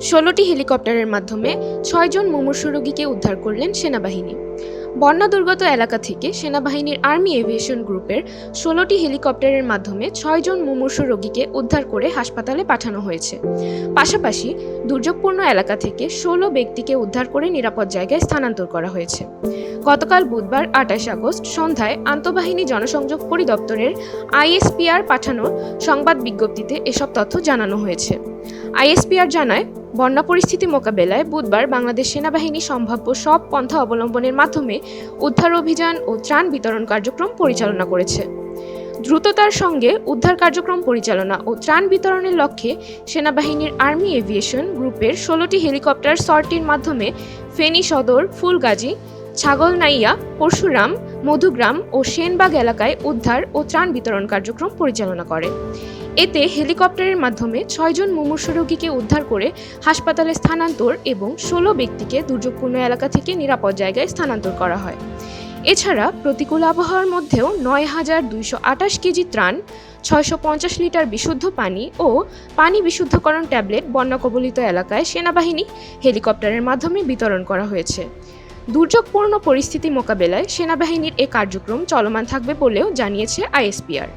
ষোলোটি হেলিকপ্টারের মাধ্যমে ছয়জন মুমূর্ষু রোগীকে উদ্ধার করলেন সেনাবাহিনী। বন্যা দুর্গত এলাকা থেকে সেনাবাহিনীর আর্মি এভিয়েশন গ্রুপের ষোলোটি হেলিকপ্টারের মাধ্যমে ছয়জন মুমূর্ষু রোগীকে উদ্ধার করে হাসপাতালে পাঠানো হয়েছে। পাশাপাশি দুর্যোগপূর্ণ এলাকা থেকে ষোলো ব্যক্তিকে উদ্ধার করে নিরাপদ জায়গায় স্থানান্তর করা হয়েছে। গতকাল বুধবার আঠাশ আগস্ট সন্ধ্যায় আন্তঃবাহিনী জনসংযোগ পরিদপ্তরের আইএসপিআর পাঠানো সংবাদ বিজ্ঞপ্তিতে এসব তথ্য জানানো হয়েছে। আইএসপিআর জানায় বন্যা পরিস্থিতি মোকাবেলায় বুধবার বাংলাদেশ সেনাবাহিনী সম্ভাব্য সব পন্থা অবলম্বনের মাধ্যমে উদ্ধার অভিযান ও ত্রাণ বিতরণ কার্যক্রম পরিচালনা করেছে। দ্রুততার সঙ্গে উদ্ধার কার্যক্রম পরিচালনা ও ত্রাণ বিতরণের লক্ষ্যে সেনাবাহিনীর আর্মি এভিয়েশন গ্রুপের ষোলোটি হেলিকপ্টার সর্টির মাধ্যমে ফেনী সদর, ফুলগাজী, ছাগলনাইয়া, পরশুরাম, মধুগ্রাম ও সেনবাগ এলাকায় উদ্ধার ও ত্রাণ বিতরণ কার্যক্রম পরিচালনা করে। এতে হেলিকপ্টারের মাধ্যমে ছয়জন মুমূর্ষ রোগীকে উদ্ধার করে হাসপাতালে স্থানান্তর এবং ষোলো ব্যক্তিকে দুর্যোগপূর্ণ এলাকা থেকে নিরাপদ জায়গায় স্থানান্তর করা হয়। এছাড়া প্রতিকূল আবহাওয়ার মধ্যেও নয় হাজার দুইশো আটাশ কেজি ত্রাণ, ছয়শো পঞ্চাশ লিটার বিশুদ্ধ পানি ও পানি বিশুদ্ধকরণ ট্যাবলেট বন্যা কবলিত এলাকায় সেনাবাহিনী হেলিকপ্টারের মাধ্যমে বিতরণ করা হয়েছে। দুর্যোগপূর্ণ পরিস্থিতি মোকাবেলায় সেনাবাহিনীর এ কার্যক্রম চলমান থাকবে বলেও জানিয়েছে আইএসপিআর।